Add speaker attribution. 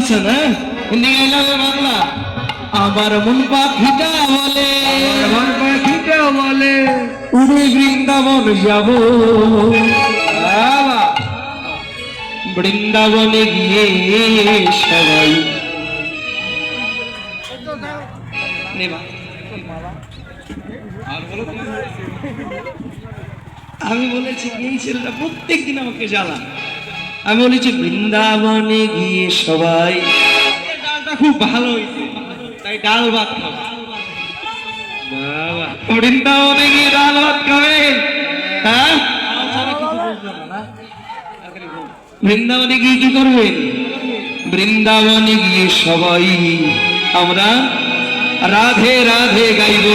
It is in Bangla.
Speaker 1: বলছেন হ্যাঁ? হিন্দি বাংলা আমার মন পাখিটা বলে
Speaker 2: পাখিটা বলে।
Speaker 1: উড়ে বৃন্দাবন যাব। বৃন্দাবনে গিয়ে সবাই। আমি বলেছি, এই ছেলেটা প্রত্যেক দিন আমাকে জ্বালা আমি বলেছি বৃন্দাবনে গিয়ে সবাই ডালটা খুব ভালো হয়েছে। তাই ডাল ভাত খাব। বৃন্দাবনে গিয়ে ডাল ভাত খাবেন হ্যাঁ? বৃন্দাবনে গিয়ে কি করবেন বৃন্দাবনে গিয়ে সবাই আমরা রাধে রাধে গাইব।